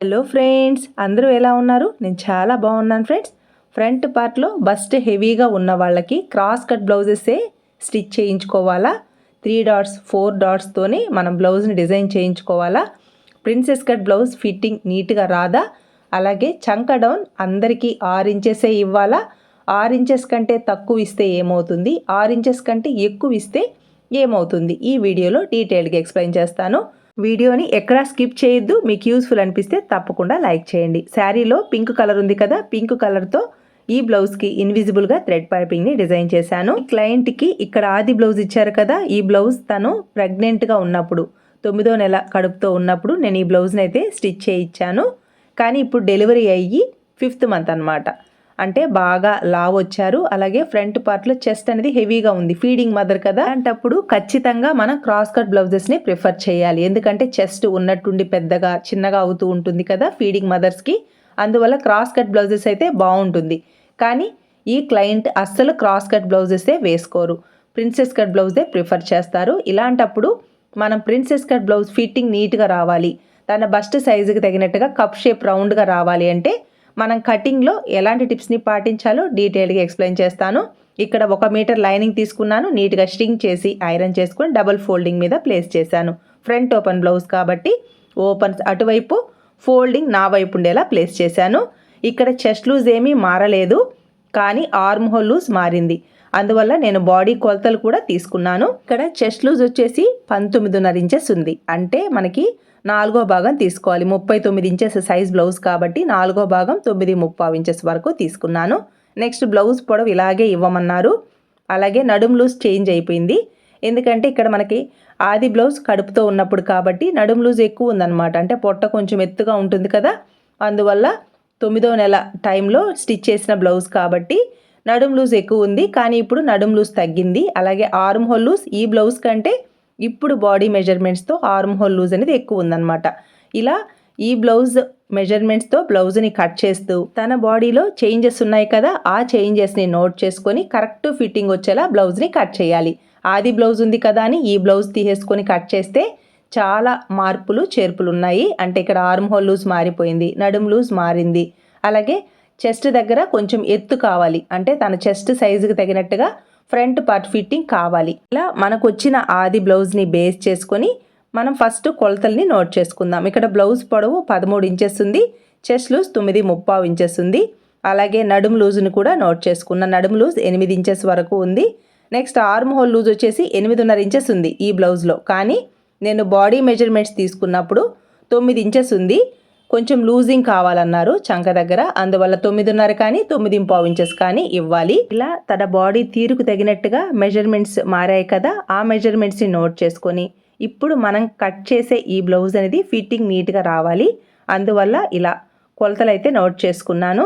Hello friends అందరూ ఎలా ఉన్నారు? నేను చాలా బాగున్నాను ఫ్రెండ్స్. ఫ్రంట్ పార్ట్లో బస్ట్ హెవీగా ఉన్న వాళ్ళకి క్రాస్ కట్ బ్లౌజెసే స్టిచ్ చేయించుకోవాలా? త్రీ డాట్స్ ఫోర్ డాట్స్తోనే మనం బ్లౌజ్ని డిజైన్ చేయించుకోవాలా? ప్రిన్సెస్ కట్ బ్లౌజ్ ఫిట్టింగ్ నీట్గా రాదా? అలాగే చంక డౌన్ అందరికీ ఆరు ఇంచెసే ఇవ్వాలా? ఆరు ఇంచెస్ కంటే తక్కువ ఇస్తే ఏమవుతుంది? ఆరు ఇంచెస్ కంటే ఎక్కువ ఇస్తే ఏమవుతుంది? ఈ వీడియోలో డీటెయిల్గా ఎక్స్ప్లెయిన్ చేస్తాను. వీడియోని ఎక్కడా స్కిప్ చేయొద్దు. మీకు యూస్ఫుల్ అనిపిస్తే తప్పకుండా లైక్ చేయండి. శారీలో పింక్ కలర్ ఉంది కదా పింక్ కలర్తో ఈ బ్లౌజ్కి ఇన్విజిబుల్గా థ్రెడ్ పైపింగ్ని డిజైన్ చేశాను. క్లయింట్కి ఇక్కడ ఆది బ్లౌజ్ ఇచ్చారు కదా ఈ బ్లౌజ్ తను ప్రెగ్నెంట్గా ఉన్నప్పుడు తొమ్మిదో నెల కడుపుతో ఉన్నప్పుడు నేను ఈ బ్లౌజ్ని అయితే స్టిచ్ చేయించాను. కానీ ఇప్పుడు డెలివరీ అయ్యి ఫిఫ్త్ మంత్ అనమాట అంటే బాగా లావ్ వచ్చారు. అలాగే ఫ్రంట్ పార్ట్లో చెస్ట్ అనేది హెవీగా ఉంది. ఫీడింగ్ మదర్ కదా. అంటప్పుడు ఖచ్చితంగా మనం క్రాస్ కట్ బ్లౌజెస్ని ప్రిఫర్ చేయాలి. ఎందుకంటే చెస్ట్ ఉన్నట్టుండి పెద్దగా చిన్నగా అవుతూ ఉంటుంది కదా ఫీడింగ్ మదర్స్కి అందువల్ల క్రాస్ కట్ బ్లౌజెస్ అయితే బాగుంటుంది. కానీ ఈ క్లయింట్ అస్సలు క్రాస్ కట్ బ్లౌజెసే వేసుకోరు. ప్రిన్సెస్ కట్ బ్లౌజే ప్రిఫర్ చేస్తారు. ఇలాంటప్పుడు మనం ప్రిన్సెస్ కట్ బ్లౌజ్ ఫిట్టింగ్ నీట్గా రావాలి. తన బస్ట్ సైజుకి తగినట్టుగా కప్ షేప్ రౌండ్గా రావాలి అంటే మనం కటింగ్లో ఎలాంటి టిప్స్ని పాటించాలో డీటెయిల్గా ఎక్స్ప్లెయిన్ చేస్తాను. ఇక్కడ ఒక మీటర్ లైనింగ్ తీసుకున్నాను. నీట్గా స్టింగ్ చేసి ఐరన్ చేసుకుని డబుల్ ఫోల్డింగ్ మీద ప్లేస్ చేశాను. ఫ్రంట్ ఓపెన్ బ్లౌజ్ కాబట్టి ఓపెన్ అటువైపు ఫోల్డింగ్ నా వైపు ఉండేలా ప్లేస్ చేశాను. ఇక్కడ చెస్ట్ లూజ్ ఏమీ మారలేదు కానీ ఆర్మ్ హోల్ లూజ్ మారింది. అందువల్ల నేను బాడీ కొలతలు కూడా తీసుకున్నాను. ఇక్కడ చెస్ట్ లూజ్ వచ్చేసి పంతొమ్మిదిన్నర ఇంచెస్ ఉంది. అంటే మనకి నాలుగో భాగం తీసుకోవాలి. ముప్పై తొమ్మిది ఇంచెస్ సైజ్ బ్లౌజ్ కాబట్టి నాలుగో భాగం తొమ్మిది ముప్పావు ఇంచెస్ వరకు తీసుకున్నాను. నెక్స్ట్ బ్లౌజ్ పొడవు ఇలాగే ఇవ్వమన్నారు. అలాగే నడుం లూజ్ చేంజ్ అయిపోయింది. ఎందుకంటే ఇక్కడ మనకి ఆది బ్లౌజ్ కడుపుతో ఉన్నప్పుడు కాబట్టి నడుం లూజ్ ఎక్కువ ఉందన్నమాట. అంటే పొట్ట కొంచెం ఎత్తుగా ఉంటుంది కదా. అందువల్ల తొమ్మిదో నెల టైంలో స్టిచ్ చేసిన బ్లౌజ్ కాబట్టి నడుం లూజ్ ఎక్కువ ఉంది. కానీ ఇప్పుడు నడుం లూజ్ తగ్గింది. అలాగే ఆర్మ్ హోల్ లూజ్ ఈ బ్లౌజ్ కంటే ఇప్పుడు బాడీ మెజర్మెంట్స్తో ఆర్మ్ హోల్ లూజ్ అనేది ఎక్కువ ఉందన్నమాట. ఇలా ఈ బ్లౌజ్ మెజర్మెంట్స్తో బ్లౌజ్ని కట్ చేస్తూ తన బాడీలో చేంజెస్ ఉన్నాయి కదా ఆ చేంజెస్ని నోట్ చేసుకొని కరెక్ట్ ఫిట్టింగ్ వచ్చేలా బ్లౌజ్ని కట్ చేయాలి. ఆది బ్లౌజ్ ఉంది కదా అని ఈ బ్లౌజ్ తీసేసుకొని కట్ చేస్తే చాలా మార్పులు చేర్పులు ఉన్నాయి. అంటే ఇక్కడ ఆర్మ్ హోల్ లూజ్ మారిపోయింది నడుం లూజ్ మారింది. అలాగే చెస్ట్ దగ్గర కొంచెం ఎత్తు కావాలి. అంటే తన చెస్ట్ సైజుకి తగినట్టుగా ఫ్రంట్ పార్ట్ ఫిట్టింగ్ కావాలి. ఇలా మనకు వచ్చిన ఆది బ్లౌజ్ని బేస్ చేసుకొని మనం ఫస్ట్ కొలతల్ని నోట్ చేసుకుందాం. ఇక్కడ బ్లౌజ్ పొడవు పదమూడు ఇంచెస్ ఉంది చెస్ట్ లూజ్ తొమ్మిది ముప్పావు ఇంచెస్ ఉంది. అలాగే నడుము లూజ్ని కూడా నోట్ చేసుకున్న నడుము లూజ్ ఎనిమిది ఇంచెస్ వరకు ఉంది. నెక్స్ట్ ఆర్మ్ హోల్ లూజ్ వచ్చేసి ఎనిమిదిన్నర ఇంచెస్ ఉంది ఈ బ్లౌజ్లో. కానీ నేను బాడీ మెజర్మెంట్స్ తీసుకున్నప్పుడు తొమ్మిది ఇంచెస్ ఉంది. కొంచెం లూజింగ్ కావాలన్నారు చంక దగ్గర. అందువల్ల తొమ్మిదిన్నర కానీ తొమ్మిది పావు ఇంచెస్ కానీ ఇవ్వాలి. ఇలా తన బాడీ తీరుకు తగినట్టుగా మెజర్మెంట్స్ మారాయి కదా ఆ మెజర్మెంట్స్ని నోట్ చేసుకొని. ఇప్పుడు మనం కట్ చేసే ఈ బ్లౌజ్ అనేది ఫిట్టింగ్ నీట్గా రావాలి. అందువల్ల ఇలా కొలతలు అయితే నోట్ చేసుకున్నాను.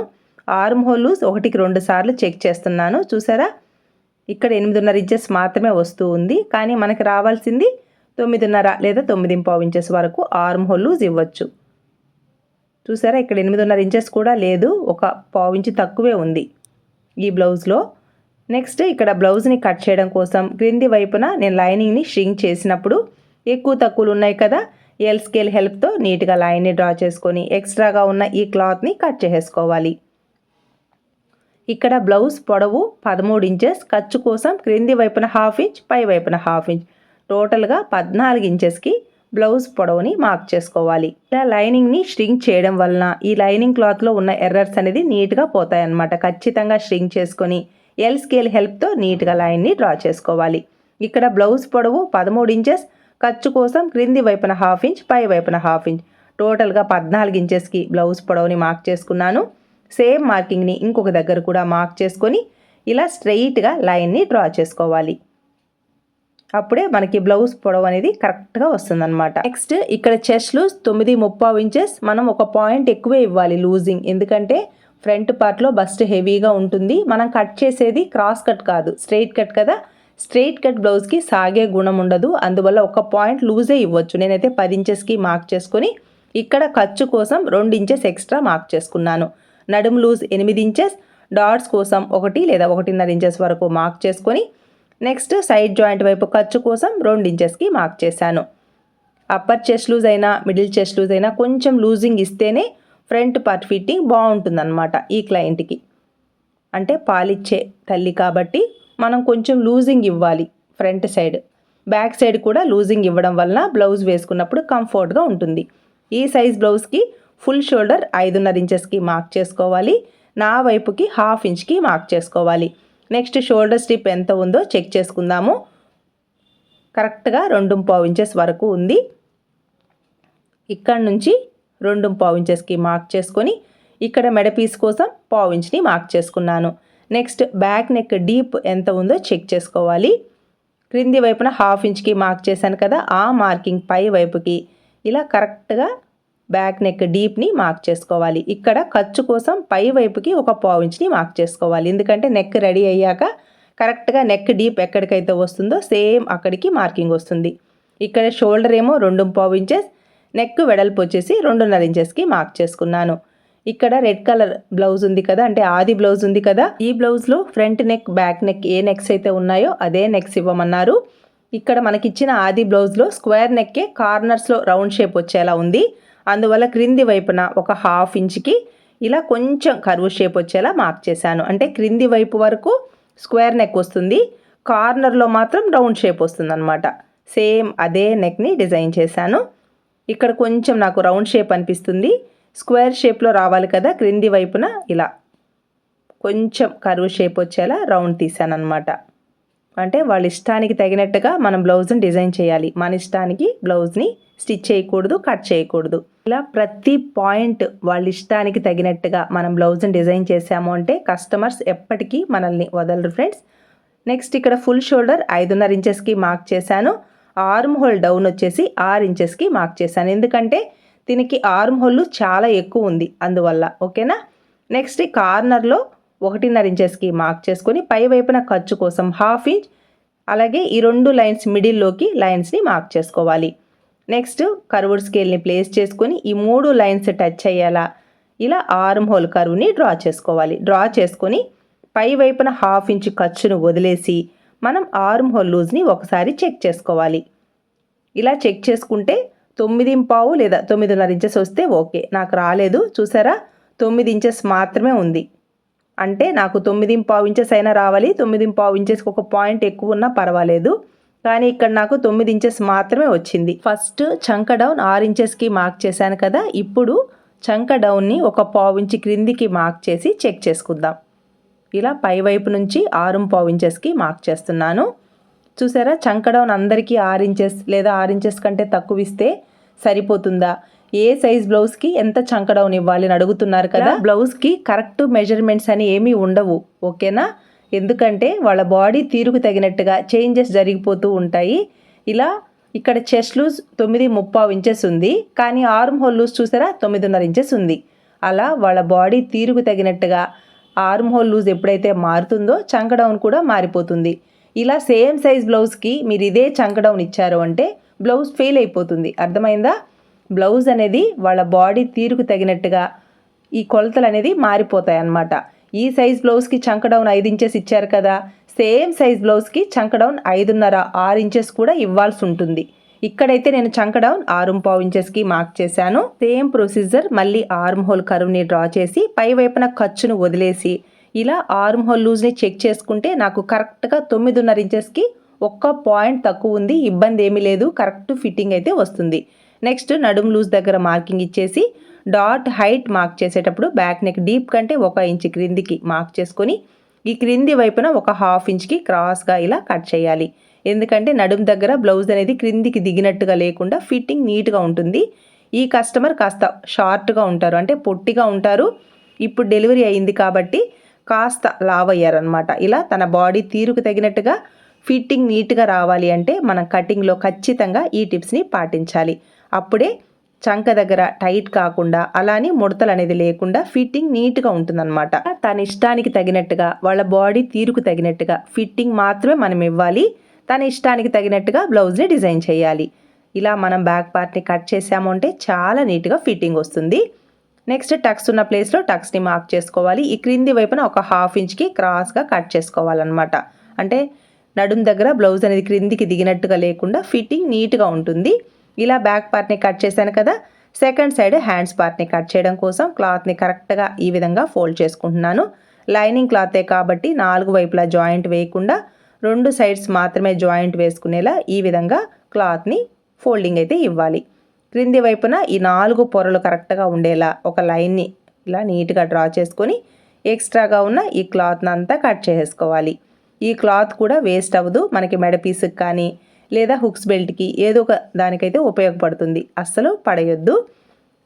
ఆర్మ్ హోల్ లూజ్ ఒకటికి రెండు సార్లు చెక్ చేస్తున్నాను. చూసారా? ఇక్కడ ఎనిమిదిన్నర ఇంచెస్ మాత్రమే వస్తూ ఉంది. కానీ మనకి రావాల్సింది తొమ్మిదిన్నర లేదా తొమ్మిది పావు ఇంచెస్ వరకు ఆర్మ్ హోల్ లూజ్ ఇవ్వచ్చు. చూసారా? ఇక్కడ ఎనిమిదిన్నర ఇంచెస్ కూడా లేదు. ఒక పావు ఇంచు తక్కువే ఉంది ఈ బ్లౌజ్లో నెక్స్ట్ ఇక్కడ బ్లౌజ్ని కట్ చేయడం కోసం క్రింది వైపున నేను లైనింగ్ని షింక్ చేసినప్పుడు ఎక్కువ తక్కువలు ఉన్నాయి కదా? ఎల్ స్కేల్ హెల్ప్తో నీట్గా లైన్ని డ్రా చేసుకొని ఎక్స్ట్రాగా ఉన్న ఈ క్లాత్ని కట్ చేసేసుకోవాలి. ఇక్కడ బ్లౌజ్ పొడవు పదమూడు ఇంచెస్ ఖర్చు కోసం క్రింది వైపున హాఫ్ ఇంచ్ పై వైపున హాఫ్ ఇంచ్. టోటల్గా పద్నాలుగు ఇంచెస్కి బ్లౌజ్ పొడవుని మార్క్ చేసుకోవాలి. ఇలా లైనింగ్ని స్ట్రింగ్ చేయడం వలన ఈ లైనింగ్ క్లాత్లో ఉన్న ఎర్రర్స్ అనేది నీట్గా పోతాయి అన్నమాట ఖచ్చితంగా స్ట్రింగ్ చేసుకొని ఎల్ స్కేల్ హెల్ప్తో నీట్గా లైన్ని డ్రా చేసుకోవాలి. ఇక్కడ బ్లౌజ్ పొడవు పదమూడు ఇంచెస్ ఖర్చు కోసం క్రింది వైపున హాఫ్ ఇంచ్ పై వైపున హాఫ్ ఇంచ్. టోటల్గా పద్నాలుగు ఇంచెస్కి బ్లౌజ్ పొడవుని మార్క్ చేసుకున్నాను. సేమ్ మార్కింగ్ని ఇంకొక దగ్గర కూడా మార్క్ చేసుకొని ఇలా స్ట్రెయిట్గా లైన్ని డ్రా చేసుకోవాలి. అప్పుడే మనకి బ్లౌజ్ పొడవు అనేది కరెక్ట్గా వస్తుందన్నమాట. నెక్స్ట్ ఇక్కడ చెస్ట్లు తొమ్మిది ముప్పావు ఇంచెస్. మనం ఒక పాయింట్ ఎక్కువే ఇవ్వాలి లూజింగ్. ఎందుకంటే ఫ్రంట్ పార్ట్లో బస్ట్ హెవీగా ఉంటుంది. మనం కట్ చేసేది క్రాస్ కట్ కాదు స్ట్రైట్ కట్ కదా. స్ట్రైట్ కట్ బ్లౌజ్కి సాగే గుణం ఉండదు. అందువల్ల ఒక పాయింట్ లూజే ఇవ్వచ్చు. నేనైతే పది ఇంచెస్కి మార్క్ చేసుకొని ఇక్కడ ఖర్చు కోసం రెండు ఇంచెస్ ఎక్స్ట్రా మార్క్ చేసుకున్నాను. నడుము లూజ్ ఎనిమిది ఇంచెస్. డాట్స్ కోసం ఒకటి లేదా ఒకటిన్నర ఇంచెస్ వరకు మార్క్ చేసుకొని నెక్స్ట్ సైడ్ జాయింట్ వైపు ఖర్చు కోసం రెండు ఇంచెస్కి మార్క్ చేశాను. అప్పర్ చెస్ట్ లూజ్ అయినా మిడిల్ చెస్ట్ లూజ్ అయినా కొంచెం లూజింగ్ ఇస్తేనే ఫ్రంట్ పార్ట్ ఫిట్టింగ్ బాగుంటుందన్నమాట ఈ క్లయింట్కి. అంటే పాలిచ్చే తల్లి కాబట్టి మనం కొంచెం లూజింగ్ ఇవ్వాలి ఫ్రంట్ సైడ్. బ్యాక్ సైడ్ కూడా లూజింగ్ ఇవ్వడం వలన బ్లౌజ్ వేసుకున్నప్పుడు కంఫర్ట్గా ఉంటుంది. ఈ సైజ్ బ్లౌజ్కి ఫుల్ షోల్డర్ ఐదున్నర ఇంచెస్కి మార్క్ చేసుకోవాలి. నా వైపుకి హాఫ్ ఇంచ్కి మార్క్ చేసుకోవాలి. నెక్స్ట్ షోల్డర్ స్ట్రిప్ ఎంత ఉందో చెక్ చేసుకుందాము. కరెక్ట్గా రెండు పావు ఇంచెస్ వరకు ఉంది. ఇక్కడ నుంచి రెండు పావు ఇంచెస్కి మార్క్ చేసుకొని ఇక్కడ మెడ పీస్ కోసం పావు ఇంచ్ని మార్క్ చేసుకున్నాను. నెక్స్ట్ బ్యాక్ నెక్ డీప్ ఎంత ఉందో చెక్ చేసుకోవాలి. క్రింది వైపున హాఫ్ ఇంచ్కి మార్క్ చేశాను కదా ఆ మార్కింగ్ పై వైపుకి. ఇలా కరెక్ట్గా బ్యాక్ నెక్ డీప్ని మార్క్ చేసుకోవాలి. ఇక్కడ ఖర్చు కోసం పై వైపుకి ఒక పావు ఇంచ్ని మార్క్ చేసుకోవాలి. ఎందుకంటే నెక్ రెడీ అయ్యాక కరెక్ట్గా నెక్ డీప్ ఎక్కడికైతే వస్తుందో సేమ్ అక్కడికి మార్కింగ్ వస్తుంది. ఇక్కడ షోల్డర్ ఏమో రెండు పావు ఇంచెస్ నెక్ వెడల్పు వచ్చేసి రెండున్నర ఇంచెస్కి మార్క్ చేసుకున్నాను. ఇక్కడ రెడ్ కలర్ బ్లౌజ్ ఉంది కదా అంటే ఆది బ్లౌజ్ ఉంది కదా ఈ బ్లౌజ్లో ఫ్రంట్ నెక్ బ్యాక్ నెక్ ఏ నెక్స్ అయితే ఉన్నాయో అదే నెక్స్ ఇవ్వమన్నారు. ఇక్కడ మనకిచ్చిన ఆది బ్లౌజ్లో స్క్వేర్ నెక్కే కార్నర్స్లో రౌండ్ షేప్ వచ్చేలా ఉంది. అందువల్ల క్రింది వైపున ఒక హాఫ్ ఇంచ్కి ఇలా కొంచెం కరువు షేప్ వచ్చేలా మార్క్ చేశాను. అంటే క్రింది వైపు వరకు స్క్వేర్ నెక్ వస్తుంది కార్నర్లో మాత్రం రౌండ్ షేప్ వస్తుంది అనమాట సేమ్ అదే నెక్ని డిజైన్ చేశాను. ఇక్కడ కొంచెం నాకు రౌండ్ షేప్ అనిపిస్తుంది స్క్వేర్ షేప్లో రావాలి కదా క్రింది వైపున ఇలా కొంచెం కరువు షేప్ వచ్చేలా రౌండ్ తీసాను అనమాట అంటే వాళ్ళ ఇష్టానికి తగినట్టుగా మనం బ్లౌజ్ని డిజైన్ చేయాలి. మన ఇష్టానికి బ్లౌజ్ని స్టిచ్ చేయకూడదు కట్ చేయకూడదు. ఇలా ప్రతి పాయింట్ వాళ్ళ ఇష్టానికి తగినట్టుగా మనం బ్లౌజ్ని డిజైన్ చేసాము అంటే కస్టమర్స్ ఎప్పటికీ మనల్ని వదలరు ఫ్రెండ్స్. నెక్స్ట్ ఇక్కడ ఫుల్ షోల్డర్ ఐదున్నర ఇంచెస్కి మార్క్ చేశాను. ఆర్మ్ హోల్ డౌన్ వచ్చేసి ఆరు ఇంచెస్కి మార్క్ చేశాను. ఎందుకంటే దీనికి ఆర్మ్ హోల్ చాలా ఎక్కువ ఉంది అందువల్ల. ఓకేనా? నెక్స్ట్ కార్నర్లో ఒకటిన్నర ఇంచెస్కి మార్క్ చేసుకొని పై వైపున ఖర్చు కోసం హాఫ్ ఇంచ్ అలాగే ఈ రెండు లైన్స్ మిడిల్లోకి లైన్స్ని మార్క్ చేసుకోవాలి. నెక్స్ట్ కర్వుడ్ స్కేల్ని ప్లేస్ చేసుకొని ఈ మూడు లైన్స్ టచ్ అయ్యేలా ఇలా ఆర్మ్ హోల్ కర్వ్ని డ్రా చేసుకోవాలి. డ్రా చేసుకొని పై వైపున హాఫ్ ఇంచ్ ఖర్చును వదిలేసి మనం ఆర్మ్ హోల్ లూజ్ని ఒకసారి చెక్ చేసుకోవాలి. ఇలా చెక్ చేసుకుంటే తొమ్మిది పావు లేదా తొమ్మిదిన్నర ఇంచెస్ వస్తే ఓకే నాకు రాలేదు. చూసారా? తొమ్మిది ఇంచెస్ మాత్రమే ఉంది. అంటే నాకు తొమ్మిది పావు ఇంచెస్ అయినా రావాలి తొమ్మిది పావు ఇంచెస్కి ఒక పాయింట్ ఎక్కువ ఉన్నా పర్వాలేదు. కానీ ఇక్కడ నాకు తొమ్మిది ఇంచెస్ మాత్రమే వచ్చింది. ఫస్ట్ చంక డౌన్ ఆరు ఇంచెస్కి మార్క్ చేశాను కదా ఇప్పుడు చంక డౌన్ని ఒక పావు ఇంచి క్రిందికి మార్క్ చేసి చెక్ చేసుకుందాం. ఇలా పై వైపు నుంచి ఆరు పావు ఇంచెస్కి మార్క్ చేస్తున్నాను. చూసారా చంక డౌన్ అందరికీ ఆరు ఇంచెస్ లేదా ఆరు ఇంచెస్ కంటే తక్కువ ఇస్తే సరిపోతుందా? ఏ సైజ్ బ్లౌజ్కి ఎంత చంక డౌన్ ఇవ్వాలి అని అడుగుతున్నారు కదా బ్లౌజ్కి కరెక్ట్ మెజర్మెంట్స్ అని ఏమీ ఉండవు ఓకేనా? ఎందుకంటే వాళ్ళ బాడీ తీరుకు తగినట్టుగా చేంజెస్ జరిగిపోతూ ఉంటాయి. ఇలా ఇక్కడ చెస్ట్ లూజ్ తొమ్మిది ముప్పావు ఇంచెస్ ఉంది కానీ ఆర్మ్ హోల్ లూజ్ చూసారా? తొమ్మిదిన్నర ఇంచెస్ ఉంది. అలా వాళ్ళ బాడీ తీరుకు తగినట్టుగా ఆర్మ్ హోల్ లూజ్ ఎప్పుడైతే మారుతుందో చంక డౌన్ కూడా మారిపోతుంది. ఇలా సేమ్ సైజ్ బ్లౌజ్కి మీరు ఇదే చంక డౌన్ ఇచ్చారు అంటే బ్లౌజ్ ఫెయిల్ అయిపోతుంది. అర్థమైందా? బ్లౌజ్ అనేది వాళ్ళ బాడీ తీరుకు తగినట్టుగా ఈ కొలతలు అనేది మారిపోతాయి అన్నమాట. ఈ సైజ్ బ్లౌజ్కి చంక డౌన్ ఐదు ఇంచెస్ ఇచ్చారు కదా. సేమ్ సైజ్ బ్లౌజ్కి చంక డౌన్ ఐదున్నర ఆరు ఇంచెస్ కూడా ఇవ్వాల్సి ఉంటుంది. ఇక్కడైతే నేను చంక డౌన్ ఆరు పావు ఇంచెస్కి మార్క్ చేశాను. సేమ్ ప్రొసీజర్ మళ్ళీ ఆర్మ్ హోల్ కరువుని డ్రా చేసి పై వైపున ఖర్చును వదిలేసి ఇలా ఆర్మ్ హోల్ లూజ్ని చెక్ చేసుకుంటే నాకు కరెక్ట్గా తొమ్మిదిన్నర ఇంచెస్కి ఒక్క పాయింట్ తక్కువ ఉంది. ఇబ్బంది ఏమీ లేదు. కరెక్ట్ ఫిట్టింగ్ అయితే వస్తుంది. నెక్స్ట్ నడుము లూజ్ దగ్గర మార్కింగ్ ఇచ్చేసి డాట్ హైట్ మార్క్ చేసేటప్పుడు బ్యాక్ నెక్ డీప్ కంటే ఒక ఇంచ్ క్రిందికి మార్క్ చేసుకొని ఈ క్రింది వైపున ఒక హాఫ్ ఇంచ్కి క్రాస్గా ఇలా కట్ చేయాలి. ఎందుకంటే నడుము దగ్గర బ్లౌజ్ అనేది క్రిందికి దిగినట్టుగా లేకుండా ఫిట్టింగ్ నీట్గా ఉంటుంది. ఈ కస్టమర్ కాస్త షార్ట్గా ఉంటారు. అంటే పొట్టిగా ఉంటారు. ఇప్పుడు డెలివరీ అయింది కాబట్టి కాస్త లావ్ అయ్యారనమాట ఇలా తన బాడీ తీరుకు తగినట్టుగా ఫిట్టింగ్ నీట్గా రావాలి అంటే మనం కటింగ్లో ఖచ్చితంగా ఈ టిప్స్ని పాటించాలి. అప్పుడే చంక దగ్గర టైట్ కాకుండా అలానే ముడతలు అనేది లేకుండా ఫిట్టింగ్ నీట్గా ఉంటుందన్నమాట. తన ఇష్టానికి తగినట్టుగా వాళ్ళ బాడీ తీరుకు తగినట్టుగా ఫిట్టింగ్ మాత్రమే మనం ఇవ్వాలి. తన ఇష్టానికి తగినట్టుగా బ్లౌజ్ని డిజైన్ చేయాలి. ఇలా మనం బ్యాక్ పార్ట్ని కట్ చేసాము అంటే చాలా నీట్గా ఫిట్టింగ్ వస్తుంది. నెక్స్ట్ టక్స్ ఉన్న ప్లేస్లో టక్స్ని మార్క్ చేసుకోవాలి. ఈ క్రింది వైపున ఒక హాఫ్ ఇంచ్కి క్రాస్గా కట్ చేసుకోవాలన్నమాట. అంటే నడుం దగ్గర బ్లౌజ్ అనేది క్రిందికి దిగినట్టుగా లేకుండా ఫిట్టింగ్ నీట్గా ఉంటుంది. ఇలా బ్యాక్ పార్ట్ని కట్ చేశాను కదా సెకండ్ సైడ్ హ్యాండ్స్ పార్ట్ని కట్ చేయడం కోసం క్లాత్ని కరెక్ట్గా ఈ విధంగా ఫోల్డ్ చేసుకుంటున్నాను. లైనింగ్ క్లాతే కాబట్టి నాలుగు వైపులా జాయింట్ వేయకుండా రెండు సైడ్స్ మాత్రమే జాయింట్ వేసుకునేలా ఈ విధంగా క్లాత్ని ఫోల్డింగ్ అయితే ఇవ్వాలి. క్రింది వైపున ఈ నాలుగు పొరలు కరెక్ట్గా ఉండేలా ఒక లైన్ని ఇలా నీట్గా డ్రా చేసుకొని ఎక్స్ట్రాగా ఉన్న ఈ క్లాత్ని అంతా కట్ చేసుకోవాలి. ఈ క్లాత్ కూడా వేస్ట్ అవ్వదు మనకి మెడ పీస్కి కానీ లేదా హుక్స్ బెల్ట్కి ఏదో ఒక దానికైతే ఉపయోగపడుతుంది. అస్సలు పడేయొద్దు.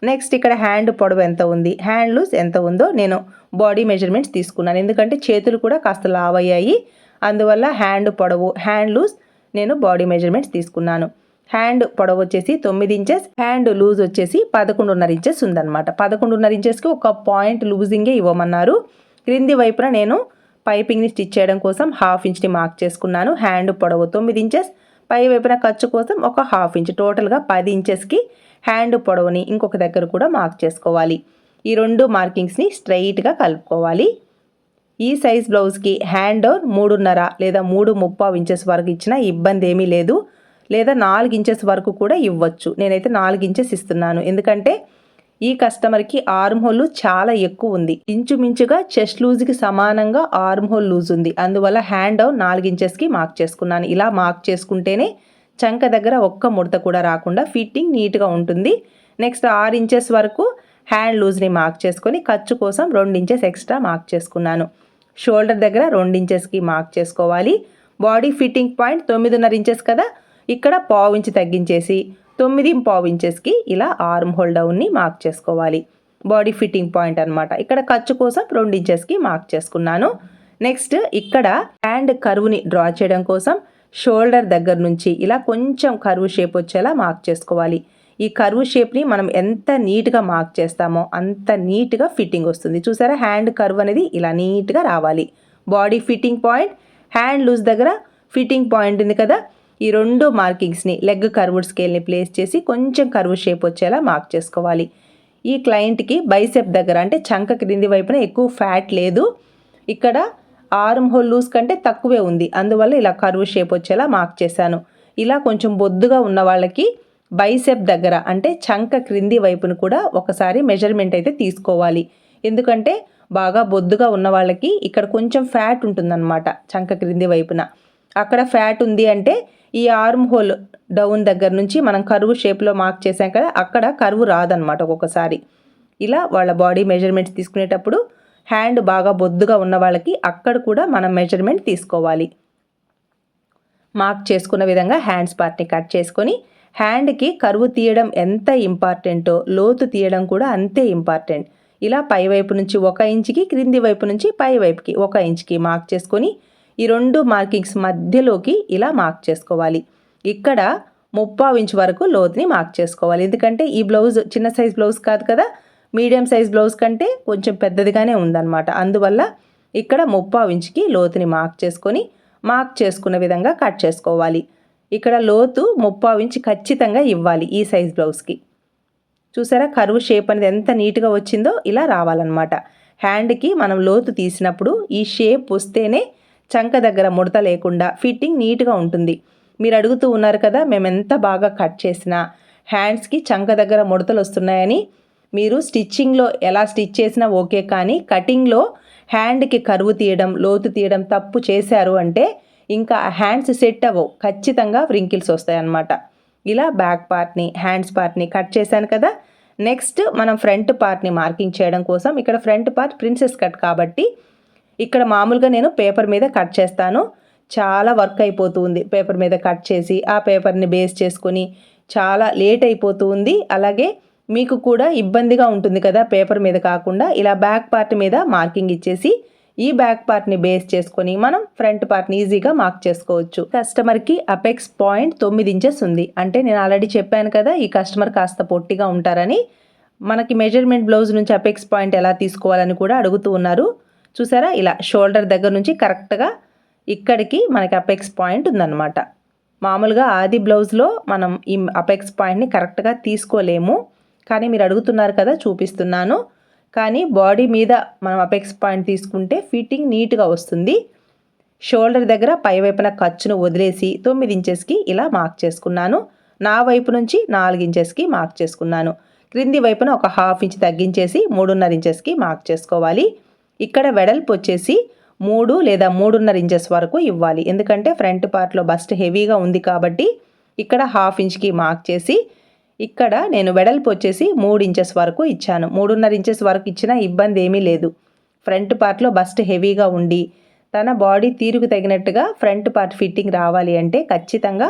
నెక్స్ట్ ఇక్కడ హ్యాండ్ పొడవు ఎంత ఉంది? హ్యాండ్ లూజ్ ఎంత ఉందో నేను బాడీ మెజర్మెంట్స్ తీసుకున్నాను. ఎందుకంటే చేతులు కూడా కాస్త లావ్ అయ్యాయి. అందువల్ల హ్యాండ్ పొడవు హ్యాండ్ లూజ్ నేను బాడీ మెజర్మెంట్స్ తీసుకున్నాను. హ్యాండ్ పొడవు వచ్చేసి తొమ్మిది ఇంచెస్ హ్యాండ్ లూజ్ వచ్చేసి పదకొండున్నర ఇంచెస్ ఉందన్నమాట. పదకొండున్నర ఇంచెస్కి ఒక పాయింట్ లూజింగే ఇవ్వమన్నారు. క్రింది వైపున నేను పైపింగ్ని స్టిచ్ చేయడం కోసం హాఫ్ ఇంచ్ని మార్క్ చేసుకున్నాను. హ్యాండ్ పొడవు తొమ్మిది ఇంచెస్ పై వైపున ఖర్చు కోసం ఒక హాఫ్ ఇంచ్ టోటల్గా పది ఇంచెస్కి హ్యాండ్ పొడవుని ఇంకొక దగ్గర కూడా మార్క్ చేసుకోవాలి. ఈ రెండు మార్కింగ్స్ని స్ట్రైట్గా కలుపుకోవాలి. ఈ సైజ్ బ్లౌజ్కి హ్యాండ్ మూడున్నర లేదా మూడు ముప్పావు ఇంచెస్ వరకు ఇచ్చినా ఇబ్బంది ఏమీ లేదు. లేదా నాలుగు ఇంచెస్ వరకు కూడా ఇవ్వచ్చు. నేనైతే నాలుగు ఇంచెస్ ఇస్తున్నాను. ఎందుకంటే ఈ కస్టమర్కి ఆర్మ్ హోల్ చాలా ఎక్కువ ఉంది. ఇంచుమించుగా చెస్ట్ లూజ్కి సమానంగా ఆర్మ్ హోల్ లూజ్ ఉంది. అందువల్ల హ్యాండ్ డౌన్ నాలుగు ఇంచెస్కి మార్క్ చేసుకున్నాను. ఇలా మార్క్ చేసుకుంటేనే చంక దగ్గర ఒక్క ముడత కూడా రాకుండా ఫిట్టింగ్ నీట్గా ఉంటుంది. నెక్స్ట్ ఆరు ఇంచెస్ వరకు హ్యాండ్ లూజ్ని మార్క్ చేసుకొని ఖర్చు కోసం రెండు ఇంచెస్ ఎక్స్ట్రా మార్క్ చేసుకున్నాను. షోల్డర్ దగ్గర రెండు ఇంచెస్కి మార్క్ చేసుకోవాలి. బాడీ ఫిట్టింగ్ పాయింట్ తొమ్మిదిన్నర ఇంచెస్ కదా. ఇక్కడ పావు ఇంచు తగ్గించేసి తొమ్మిది పావు ఇంచెస్కి ఇలా ఆర్మ్ హోల్ డౌన్ని మార్క్ చేసుకోవాలి. బాడీ ఫిట్టింగ్ పాయింట్ అనమాట ఇక్కడ ఖర్చు కోసం రెండు ఇంచెస్కి మార్క్ చేసుకున్నాను. నెక్స్ట్ ఇక్కడ హ్యాండ్ కరువుని డ్రా చేయడం కోసం షోల్డర్ దగ్గర నుంచి ఇలా కొంచెం కరువు షేప్ వచ్చేలా మార్క్ చేసుకోవాలి. ఈ కరువు షేప్ని మనం ఎంత నీట్గా మార్క్ చేస్తామో అంత నీట్గా ఫిట్టింగ్ వస్తుంది. చూసారా? హ్యాండ్ కరువు అనేది ఇలా నీట్గా రావాలి. Body fitting point hand loose దగ్గర ఫిట్టింగ్ పాయింట్ ఉంది కదా? ఈ రెండు మార్కింగ్స్ని లెగ్ కర్వ్డ్ స్కేల్ని ప్లేస్ చేసి కొంచెం కర్వ్ షేప్ వచ్చేలా మార్క్ చేసుకోవాలి. ఈ క్లయింట్కి బైసెప్ దగ్గర అంటే చంక క్రింది వైపున ఎక్కువ ఫ్యాట్ లేదు. ఇక్కడ ఆర్మ్ హోల్ లూస్ కంటే తక్కువే ఉంది. అందువల్ల ఇలా కర్వ్ షేప్ వచ్చేలా మార్క్ చేశాను. ఇలా కొంచెం బొద్దుగా ఉన్న వాళ్ళకి బైసెప్ దగ్గర అంటే చంక క్రింది వైపును కూడా ఒకసారి మెజర్మెంట్ అయితే తీసుకోవాలి. ఎందుకంటే బాగా బొద్దుగా ఉన్న వాళ్ళకి ఇక్కడ కొంచెం ఫ్యాట్ ఉంటుందన్నమాట చంక క్రింది వైపున. అక్కడ ఫ్యాట్ ఉంది అంటే ఈ ఆర్మ్ హోల్ డౌన్ దగ్గర నుంచి మనం కరువు షేప్లో మార్క్ చేసాం కదా అక్కడ కరువు రాదనమాట ఒక్కొక్కసారి. ఇలా వాళ్ళ బాడీ మెజర్మెంట్స్ తీసుకునేటప్పుడు హ్యాండ్ బాగా బొద్దుగా ఉన్న వాళ్ళకి అక్కడ కూడా మనం మెజర్మెంట్ తీసుకోవాలి. మార్క్ చేసుకున్న విధంగా హ్యాండ్స్ పార్ట్ని కట్ చేసుకొని హ్యాండ్కి కరువు తీయడం ఎంత ఇంపార్టెంటో లోతు తీయడం కూడా అంతే ఇంపార్టెంట్. ఇలా పై వైపు నుంచి ఒక ఇంచుకి క్రింది వైపు నుంచి పై వైపుకి ఒక ఇంచుకి మార్క్ చేసుకొని ఈ రెండు మార్కింగ్స్ మధ్యలోకి ఇలా మార్క్ చేసుకోవాలి. ఇక్కడ ముప్పావు ఇంచ్ వరకు లోతుని మార్క్ చేసుకోవాలి. ఎందుకంటే ఈ బ్లౌజ్ చిన్న సైజ్ బ్లౌజ్ కాదు కదా మీడియం సైజ్ బ్లౌజ్ కంటే కొంచెం పెద్దదిగానే ఉందన్నమాట. అందువల్ల ఇక్కడ ముప్పావు ఇంచుకి లోతుని మార్క్ చేసుకొని మార్క్ చేసుకున్న విధంగా కట్ చేసుకోవాలి. ఇక్కడ లోతు ముప్పావు ఇంచ్ ఖచ్చితంగా ఇవ్వాలి ఈ సైజ్ బ్లౌజ్కి. చూసారా కరువు షేప్ అనేది ఎంత నీట్గా వచ్చిందో ఇలా రావాలన్నమాట. హ్యాండ్కి మనం లోతు తీసినప్పుడు ఈ షేప్ వస్తేనే చంక దగ్గర ముడత లేకుండా ఫిట్టింగ్ నీట్గా ఉంటుంది. మీరు అడుగుతూ ఉన్నారు కదా మేము ఎంత బాగా కట్ చేసినా? హ్యాండ్స్కి చంక దగ్గర ముడతలు వస్తున్నాయని. మీరు స్టిచ్చింగ్లో ఎలా స్టిచ్ చేసినా ఓకే కానీ కటింగ్లో హ్యాండ్కి కరువు తీయడం లోతు తీయడం తప్పు చేశారు అంటే ఇంకా హ్యాండ్స్ సెట్ అవ్వవు. ఖచ్చితంగా వ్రింకిల్స్ వస్తాయన్నమాట. ఇలా బ్యాక్ పార్ట్ని హ్యాండ్స్ పార్ట్ని కట్ చేశాను కదా. నెక్స్ట్ మనం ఫ్రంట్ పార్ట్ని మార్కింగ్ చేయడం కోసం ఇక్కడ ఫ్రంట్ పార్ట్ ప్రిన్సెస్ కట్ కాబట్టి ఇక్కడ మామూలుగా నేను పేపర్ మీద కట్ చేస్తాను. చాలా వర్క్ అయిపోతూ ఉంది. పేపర్ మీద కట్ చేసి ఆ పేపర్ని బేస్ చేసుకొని చాలా లేట్ అయిపోతూ ఉంది. అలాగే మీకు కూడా ఇబ్బందిగా ఉంటుంది కదా పేపర్ మీద కాకుండా. ఇలా బ్యాక్ పార్ట్ మీద మార్కింగ్ ఇచ్చేసి ఈ బ్యాక్ పార్ట్ని బేస్ చేసుకొని మనం ఫ్రంట్ పార్ట్ని ఈజీగా మార్క్ చేసుకోవచ్చు. కస్టమర్కి అపెక్స్ పాయింట్ తొమ్మిది ఇంచెస్ ఉంది. అంటే నేను ఆల్రెడీ చెప్పాను కదా ఈ కస్టమర్ కాస్త పొట్టిగా ఉంటారని. మనకి మెజర్మెంట్ బ్లౌజ్ నుంచి అపెక్స్ పాయింట్ ఎలా తీసుకోవాలని కూడా అడుగుతూ ఉన్నారు. చూసారా? ఇలా షోల్డర్ దగ్గర నుంచి కరెక్ట్గా ఇక్కడికి మనకి అపెక్స్ పాయింట్ ఉందన్నమాట. మామూలుగా ఆది బ్లౌజ్లో మనం ఈ అపెక్స్ పాయింట్ని కరెక్ట్గా తీసుకోలేము. కానీ మీరు అడుగుతున్నారు కదా చూపిస్తున్నాను. కానీ బాడీ మీద మనం అపెక్స్ పాయింట్ తీసుకుంటే ఫిట్టింగ్ నీట్గా వస్తుంది. షోల్డర్ దగ్గర పై వైపున ఖర్చును వదిలేసి తొమ్మిది ఇంచెస్కి ఇలా మార్క్ చేసుకున్నాను. నా వైపు నుంచి నాలుగు ఇంచెస్కి మార్క్ చేసుకున్నాను. క్రింది వైపున ఒక హాఫ్ ఇంచ్ తగ్గించేసి మూడున్నర ఇంచెస్కి మార్క్ చేసుకోవాలి. ఇక్కడ వెడల్పు వచ్చేసి మూడు లేదా మూడున్నర ఇంచెస్ వరకు ఇవ్వాలి. ఎందుకంటే ఫ్రంట్ పార్ట్లో బస్ట్ హెవీగా ఉంది కాబట్టి ఇక్కడ హాఫ్ ఇంచ్కి మార్క్ చేసి ఇక్కడ నేను వెడల్పు వచ్చేసి మూడు ఇంచెస్ వరకు ఇచ్చాను. మూడున్నర ఇంచెస్ వరకు ఇచ్చినా ఇబ్బంది ఏమీ లేదు. ఫ్రంట్ పార్ట్లో బస్ట్ హెవీగా ఉండి తన బాడీ తీరుకు తగినట్టుగా ఫ్రంట్ పార్ట్ ఫిట్టింగ్ రావాలి అంటే ఖచ్చితంగా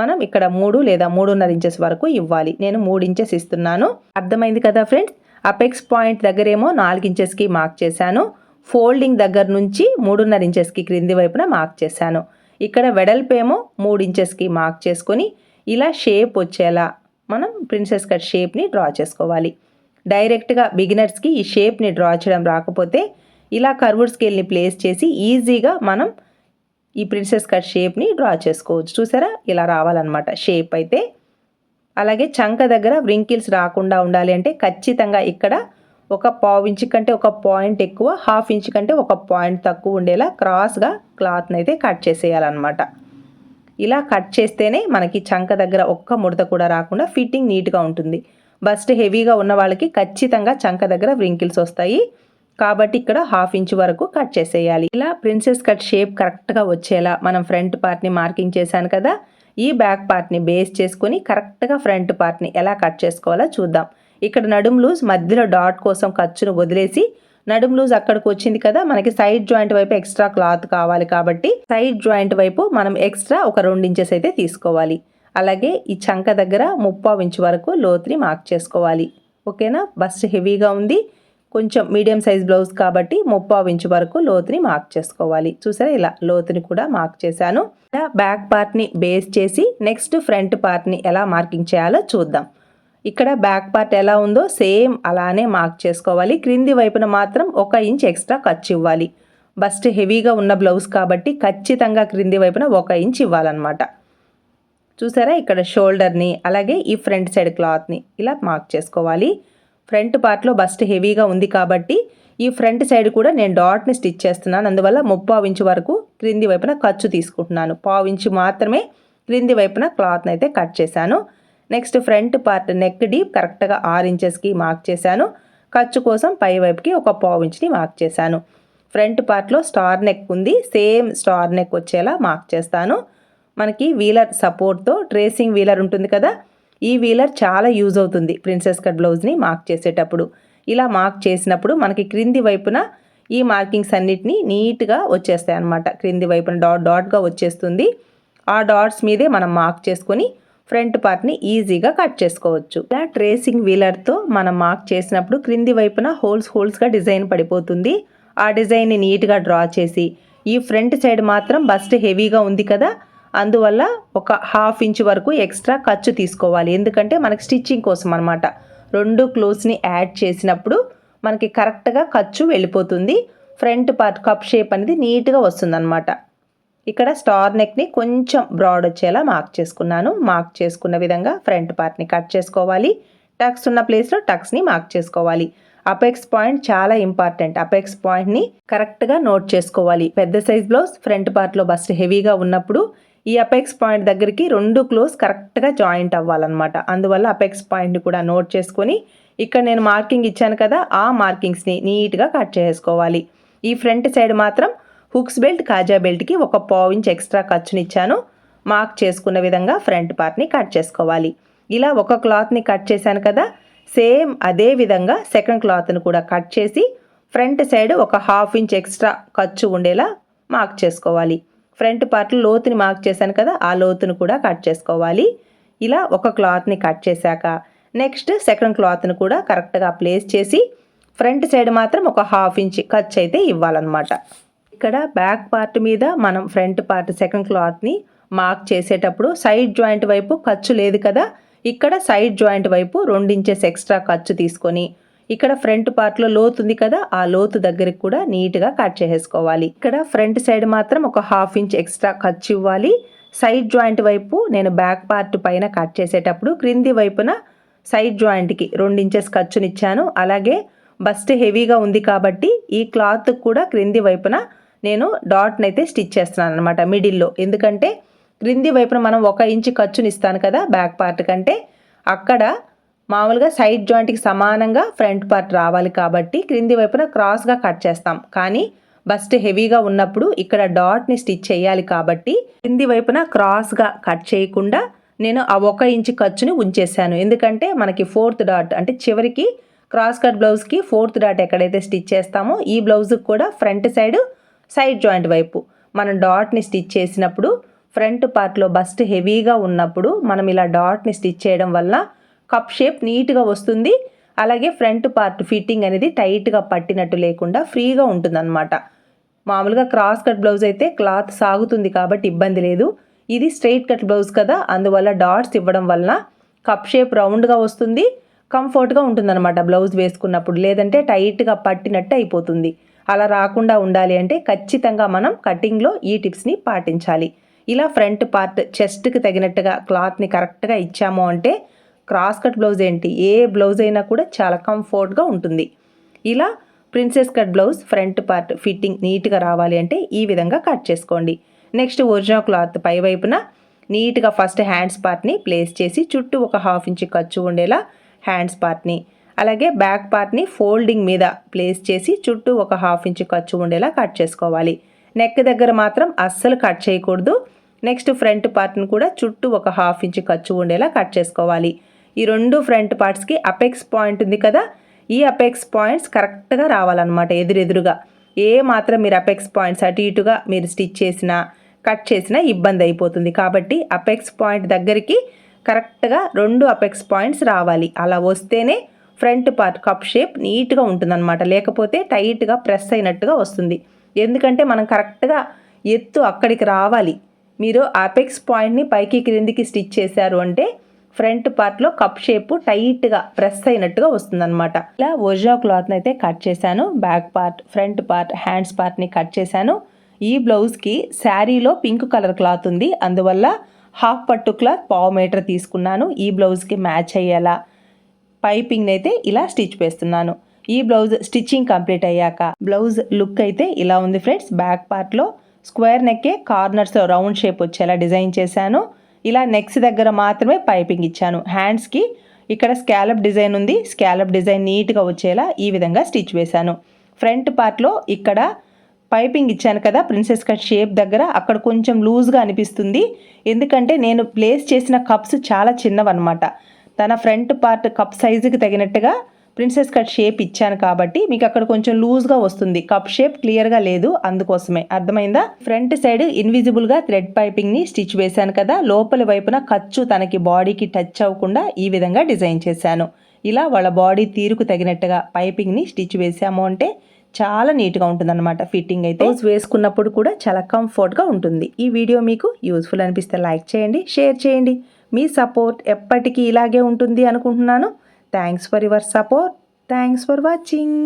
మనం ఇక్కడ మూడు లేదా మూడున్నర ఇంచెస్ వరకు ఇవ్వాలి. నేను మూడు ఇంచెస్ ఇస్తున్నాను. అర్థమైంది కదా ఫ్రెండ్స్? అపెక్స్ పాయింట్ దగ్గరేమో నాలుగు ఇంచెస్కి మార్క్ చేశాను. ఫోల్డింగ్ దగ్గర నుంచి మూడున్నర ఇంచెస్కి క్రింది వైపున మార్క్ చేశాను. ఇక్కడ వెడల్పేమో మూడు ఇంచెస్కి మార్క్ చేసుకొని ఇలా షేప్ వచ్చేలా మనం ప్రిన్సెస్ కట్ షేప్ని డ్రా చేసుకోవాలి. డైరెక్ట్గా బిగినర్స్కి ఈ షేప్ని డ్రా చేయడం రాకపోతే ఇలా కర్వుడ్ స్కేల్ని ప్లేస్ చేసి ఈజీగా మనం ఈ ప్రిన్సెస్ కట్ షేప్ని డ్రా చేసుకోవచ్చు. చూసారా? ఇలా రావాలన్నమాట. షేప్ అయితే అలాగే చంక దగ్గర వ్రింకిల్స్ రాకుండా ఉండాలి అంటే ఖచ్చితంగా ఇక్కడ ఒక పావు ఇంచు కంటే ఒక పాయింట్ ఎక్కువ హాఫ్ ఇంచ్ కంటే ఒక పాయింట్ తక్కువ ఉండేలా క్రాస్గా క్లాత్ని అయితే కట్ చేసేయాలన్నమాట. ఇలా కట్ చేస్తేనే మనకి చంక దగ్గర ఒక్క ముడత కూడా రాకుండా ఫిట్టింగ్ నీట్గా ఉంటుంది. బస్ట్ హెవీగా ఉన్న వాళ్ళకి ఖచ్చితంగా చంక దగ్గర వ్రింకిల్స్ వస్తాయి. కాబట్టి ఇక్కడ హాఫ్ ఇంచ్ వరకు కట్ చేసేయాలి. ఇలా ప్రిన్సెస్ కట్ షేప్ కరెక్ట్గా వచ్చేలా మనం ఫ్రంట్ పార్ట్ని మార్కింగ్ చేశాను కదా ఈ బ్యాక్ పార్ట్ని బేస్ చేసుకొని కరెక్ట్గా ఫ్రంట్ పార్ట్ని ఎలా కట్ చేసుకోవాలో చూద్దాం. ఇక్కడ నడుము లూజ్ మధ్యలో డాట్ కోసం ఖర్చును వదిలేసి నడుము లూజ్ అక్కడికి వచ్చింది కదా మనకి సైడ్ జాయింట్ వైపు ఎక్స్ట్రా క్లాత్ కావాలి కాబట్టి సైడ్ జాయింట్ వైపు మనం ఎక్స్ట్రా ఒక రెండు ఇంచెస్ అయితే తీసుకోవాలి. అలాగే ఈ చంక దగ్గర ముప్పావు ఇంచు వరకు లోతుని మార్క్ చేసుకోవాలి. ఓకేనా? బస్ట్ హెవీగా ఉంది. కొంచెం మీడియం సైజ్ బ్లౌజ్ కాబట్టి ముప్పావు ఇంచు వరకు లోతుని మార్క్ చేసుకోవాలి. చూసారా ఇలా లోతుని కూడా మార్క్ చేశాను. ఇలా బ్యాక్ పార్ట్ని బేస్ చేసి నెక్స్ట్ ఫ్రంట్ పార్ట్ని ఎలా మార్కింగ్ చేయాలో చూద్దాం. ఇక్కడ బ్యాక్ పార్ట్ ఎలా ఉందో సేమ్ అలానే మార్క్ చేసుకోవాలి. క్రింది వైపున మాత్రం ఒక ఇంచ్ ఎక్స్ట్రా ఖర్చు ఇవ్వాలి. బస్ట్ హెవీగా ఉన్న బ్లౌజ్ కాబట్టి ఖచ్చితంగా క్రింది వైపున ఒక ఇంచ్ ఇవ్వాలన్నమాట. చూసారా ఇక్కడ షోల్డర్ని అలాగే ఈ ఫ్రంట్ సైడ్ క్లాత్ని ఇలా మార్క్ చేసుకోవాలి. ఫ్రంట్ పార్ట్లో బస్ట్ హెవీగా ఉంది కాబట్టి ఈ ఫ్రంట్ సైడ్ కూడా నేను డాట్ని స్టిచ్ చేస్తున్నాను. అందువల్ల ముప్పావు ఇంచు వరకు క్రింది వైపున ఖర్చు తీసుకుంటున్నాను. పావు ఇంచు మాత్రమే క్రింది వైపున క్లాత్ని అయితే కట్ చేశాను. Next front part neck deep కరెక్ట్గా ఆరు ఇంచెస్కి మార్క్ చేశాను. ఖర్చు కోసం పై వైపుకి ఒక పావు ఇంచ్ని మార్క్ చేశాను. ఫ్రంట్ పార్ట్లో స్టార్ నెక్ ఉంది. సేమ్ స్టార్ నెక్ వచ్చేలా మార్క్ చేస్తాను. మనకి వీలర్ సపోర్ట్తో ట్రేసింగ్ వీలర్ ఉంటుంది కదా ఈ వీలర్ చాలా యూజ్ అవుతుంది. ప్రిన్సెస్ కట్ బ్లౌజ్ని మార్క్ చేసేటప్పుడు. ఇలా మార్క్ చేసినప్పుడు మనకి క్రింది వైపున ఈ మార్కింగ్స్ అన్నిటినీ నీట్గా వచ్చేస్తాయి అన్నమాట. క్రింది వైపున డాట్ డాట్గా వచ్చేస్తుంది. ఆ డాట్స్ మీదే మనం మార్క్ చేసుకొని ఫ్రంట్ పార్ట్ని ఈజీగా కట్ చేసుకోవచ్చు. ఇలా ట్రేసింగ్ వీలర్తో మనం మార్క్ చేసినప్పుడు క్రింది వైపున హోల్స్ హోల్స్గా డిజైన్ పడిపోతుంది. ఆ డిజైన్ని నీట్గా డ్రా చేసి ఈ ఫ్రంట్ సైడ్ మాత్రం బస్ట్ హెవీగా ఉంది కదా అందువల్ల ఒక హాఫ్ ఇంచ్ వరకు ఎక్స్ట్రా ఖర్చు తీసుకోవాలి. ఎందుకంటే మనకి స్టిచ్చింగ్ కోసం అనమాట రెండు క్లోత్స్ని యాడ్ చేసినప్పుడు మనకి కరెక్ట్గా ఖర్చు వెళ్ళిపోతుంది. ఫ్రంట్ పార్ట్ కప్ షేప్ అనేది నీట్గా వస్తుందన్నమాట. ఇక్కడ స్టార్ నెక్ని కొంచెం బ్రాడ్ వచ్చేలా మార్క్ చేసుకున్నాను. మార్క్ చేసుకున్న విధంగా ఫ్రంట్ పార్ట్ని కట్ చేసుకోవాలి. టక్స్ ఉన్న ప్లేస్లో టక్స్ని మార్క్ చేసుకోవాలి. అపెక్స్ పాయింట్ చాలా ఇంపార్టెంట్ అపెక్స్ పాయింట్ని కరెక్ట్గా నోట్ చేసుకోవాలి. పెద్ద సైజ్ బ్లౌజ్ ఫ్రంట్ పార్ట్లో బస్ట్ హెవీగా ఉన్నప్పుడు ఈ అపెక్స్ పాయింట్ దగ్గరికి రెండు క్లోజ్ కరెక్ట్గా జాయింట్ అవ్వాలన్నమాట. అందువల్ల అపెక్స్ పాయింట్ని కూడా నోట్ చేసుకొని ఇక్కడ నేను మార్కింగ్ ఇచ్చాను కదా ఆ మార్కింగ్స్ని నీట్గా కట్ చేసుకోవాలి. ఈ ఫ్రంట్ సైడ్ మాత్రం హుక్స్ బెల్ట్ కాజా బెల్ట్కి ఒక పావు ఇంచ్ ఎక్స్ట్రా ఖర్చునిచ్చాను మార్క్ చేసుకున్న విధంగా ఫ్రంట్ పార్ట్ని కట్ చేసుకోవాలి. ఇలా ఒక క్లాత్ని కట్ చేశాను కదా సేమ్ అదే విధంగా సెకండ్ క్లాత్ని కూడా కట్ చేసి ఫ్రంట్ సైడ్ ఒక హాఫ్ ఇంచ్ ఎక్స్ట్రా ఖర్చు ఉండేలా మార్క్ చేసుకోవాలి. ఫ్రంట్ పార్ట్లో లోతుని మార్క్ చేశాను కదా ఆ లోతుని కూడా కట్ చేసుకోవాలి. ఇలా ఒక క్లాత్ని కట్ చేశాక నెక్స్ట్ సెకండ్ క్లాత్ని కూడా కరెక్ట్గా ప్లేస్ చేసి ఫ్రంట్ సైడ్ మాత్రం ఒక హాఫ్ ఇంచ్ ఖర్చు అయితే ఇవ్వాలన్నమాట. ఇక్కడ బ్యాక్ పార్ట్ మీద మనం ఫ్రంట్ పార్ట్ సెకండ్ క్లాత్ని మార్క్ చేసేటప్పుడు సైడ్ జాయింట్ వైపు ఖర్చు లేదు కదా ఇక్కడ సైడ్ జాయింట్ వైపు ఇంచెస్ ఎక్స్ట్రా ఖర్చు తీసుకొని ఇక్కడ ఫ్రంట్ పార్ట్లో లోతు ఉంది కదా ఆ లోతు దగ్గరికి కూడా నీట్గా కట్ చేసేసుకోవాలి. ఇక్కడ ఫ్రంట్ సైడ్ మాత్రం ఒక హాఫ్ ఇంచ్ ఎక్స్ట్రా ఖర్చు ఇవ్వాలి. సైడ్ జాయింట్ వైపు నేను బ్యాక్ పార్ట్ పైన కట్ చేసేటప్పుడు క్రింది వైపున సైడ్ జాయింట్కి రెండు ఇంచెస్ ఖర్చునిచ్చాను అలాగే బస్ట్ హెవీగా ఉంది కాబట్టి ఈ క్లాత్ కూడా క్రింది వైపున నేను డాట్ని అయితే స్టిచ్ చేస్తున్నాను అనమాట మిడిల్లో ఎందుకంటే క్రింది వైపున మనం ఒక ఇంచు ఖర్చుని ఇస్తాను కదా బ్యాక్ పార్ట్ కంటే అక్కడ మామూలుగా సైడ్ జాయింట్కి సమానంగా ఫ్రంట్ పార్ట్ రావాలి కాబట్టి క్రింది వైపున క్రాస్గా కట్ చేస్తాం. కానీ బస్ట్ హెవీగా ఉన్నప్పుడు ఇక్కడ డాట్ని స్టిచ్ చేయాలి కాబట్టి క్రింది వైపున క్రాస్గా కట్ చేయకుండా నేను ఆ ఒక ఇంచు ఖర్చుని ఉంచేసాను ఎందుకంటే మనకి ఫోర్త్ డాట్ అంటే చివరికి క్రాస్ కట్ బ్లౌజ్కి ఫోర్త్ డాట్ ఎక్కడైతే స్టిచ్ చేస్తామో ఈ బ్లౌజ్కి కూడా ఫ్రంట్ సైడ్ సైడ్ జాయింట్ వైపు మనం డాట్ని స్టిచ్ చేసినప్పుడు ఫ్రంట్ పార్ట్లో బస్ట్ హెవీగా ఉన్నప్పుడు మనం ఇలా డాట్ని స్టిచ్ చేయడం వల్ల కప్ షేప్ నీట్గా వస్తుంది. అలాగే ఫ్రంట్ పార్ట్ ఫిట్టింగ్ అనేది టైట్గా పట్టినట్టు లేకుండా ఫ్రీగా ఉంటుందన్నమాట. మామూలుగా క్రాస్ కట్ బ్లౌజ్ అయితే క్లాత్ సాగుతుంది కాబట్టి ఇబ్బంది లేదు. ఇది స్ట్రైట్ కట్ బ్లౌజ్ కదా అందువల్ల డాట్స్ ఇవ్వడం వలన కప్ షేప్ రౌండ్గా వస్తుంది. కంఫర్ట్గా ఉంటుందన్నమాట బ్లౌజ్ వేసుకున్నప్పుడు. లేదంటే టైట్గా పట్టినట్టు అయిపోతుంది. అలా రాకుండా ఉండాలి అంటే ఖచ్చితంగా మనం కటింగ్లో ఈ టిప్స్ని పాటించాలి. ఇలా ఫ్రంట్ పార్ట్ చెస్ట్కి తగినట్టుగా క్లాత్ని కరెక్ట్గా ఇచ్చాము అంటే క్రాస్ కట్ బ్లౌజ్ ఏంటి? ఏ బ్లౌజ్ అయినా కూడా చాలా కంఫర్ట్గా ఉంటుంది. ఇలా princess cut blouse front part fitting నీట్గా రావాలి అంటే ఈ విధంగా కట్ చేసుకోండి. నెక్స్ట్ ఒరిజినల్ క్లాత్ పై వైపున నీట్గా ఫస్ట్ హ్యాండ్స్ పార్ట్ని ప్లేస్ చేసి చుట్టూ ఒక హాఫ్ ఇంచ్ ఖర్చు ఉండేలా హ్యాండ్స్ పార్ట్ని అలాగే బ్యాక్ పార్ట్ని ఫోల్డింగ్ మీద ప్లేస్ చేసి చుట్టూ ఒక హాఫ్ ఇంచ్ ఖర్చు ఉండేలా కట్ చేసుకోవాలి. నెక్ దగ్గర మాత్రం అస్సలు కట్ చేయకూడదు. నెక్స్ట్ ఫ్రంట్ పార్ట్ని కూడా చుట్టూ ఒక హాఫ్ ఇంచ్ ఖర్చు ఉండేలా కట్ చేసుకోవాలి. ఈ రెండు ఫ్రంట్ పార్ట్స్కి అపెక్స్ పాయింట్ ఉంది కదా ఈ అపెక్స్ పాయింట్స్ కరెక్ట్గా రావాలన్నమాట ఎదురెదురుగా. ఏ మాత్రం మీరు అపెక్స్ పాయింట్స్ అటు ఇటుగా మీరు స్టిచ్ చేసినా కట్ చేసినా ఇబ్బంది అయిపోతుంది. కాబట్టి అపెక్స్ పాయింట్ దగ్గరికి కరెక్ట్గా రెండు అపెక్స్ పాయింట్స్ రావాలి. అలా వస్తేనే ఫ్రంట్ పార్ట్ కప్ షేప్ నీట్గా ఉంటుందన్నమాట. లేకపోతే టైట్గా ప్రెస్ అయినట్టుగా వస్తుంది. ఎందుకంటే మనం కరెక్ట్గా ఎత్తు అక్కడికి రావాలి. మీరు అపెక్స్ పాయింట్ని పైకి క్రిందికి స్టిచ్ చేశారు అంటే ఫ్రంట్ పార్ట్లో కప్ షేప్ టైట్గా ప్రెస్ అయినట్టుగా వస్తుందన్నమాట. ఇలా ఒరిజినల్ క్లాత్ని అయితే కట్ చేశాను. Back part front part hands పార్ట్ని కట్ చేశాను. ఈ బ్లౌజ్కి శారీలో పింక్ కలర్ క్లాత్ ఉంది. అందువల్ల హాఫ్ పట్టు క్లాత్ పావు మీటర్ తీసుకున్నాను. ఈ బ్లౌజ్కి మ్యాచ్ అయ్యేలా పైపింగ్ అయితే ఇలా స్టిచ్ వేస్తున్నాను. ఈ బ్లౌజ్ స్టిచ్చింగ్ కంప్లీట్ అయ్యాక బ్లౌజ్ లుక్ అయితే ఇలా ఉంది ఫ్రెండ్స్. బ్యాక్ పార్ట్లో స్క్వేర్ నెక్కే కార్నర్స్ రౌండ్ షేప్ వచ్చేలా డిజైన్ చేశాను. ఇలా నెక్స్ దగ్గర మాత్రమే పైపింగ్ ఇచ్చాను. హ్యాండ్స్కి ఇక్కడ స్కాలప్ డిజైన్ ఉంది. స్కాలప్ డిజైన్ నీట్గా వచ్చేలా ఈ విధంగా స్టిచ్ వేశాను. ఫ్రంట్ పార్ట్లో ఇక్కడ పైపింగ్ ఇచ్చాను కదా ప్రిన్సెస్ కట్ షేప్ దగ్గర. అక్కడ కొంచెం లూజ్గా అనిపిస్తుంది. ఎందుకంటే నేను ప్లేస్ చేసిన కప్స్ చాలా చిన్నవన్నమాట. తన ఫ్రంట్ పార్ట్ కప్ సైజుకి తగినట్టుగా ప్రిన్సెస్ కట్ షేప్ ఇచ్చాను కాబట్టి మీకు అక్కడ కొంచెం లూజ్గా వస్తుంది. కప్ షేప్ క్లియర్గా లేదు అందుకోసమే. అర్థమైందా? ఫ్రంట్ సైడ్ ఇన్విజిబుల్గా థ్రెడ్ పైపింగ్ని స్టిచ్ వేశాను కదా. లోపలి వైపున ఖర్చు తనకి బాడీకి టచ్ అవ్వకుండా ఈ విధంగా డిజైన్ చేశాను. ఇలా వాళ్ళ బాడీ తీరుకు తగినట్టుగా పైపింగ్ని స్టిచ్ వేసాము అంటే చాలా నీట్గా ఉంటుందన్నమాట ఫిట్టింగ్ అయితే. వేసుకున్నప్పుడు కూడా చాలా కంఫర్ట్గా ఉంటుంది. ఈ వీడియో మీకు యూస్ఫుల్ అనిపిస్తే లైక్ చేయండి షేర్ చేయండి. మీ సపోర్ట్ ఎప్పటికీ ఇలాగే ఉంటుంది అనుకుంటున్నాను. Thanks for your support thanks for watching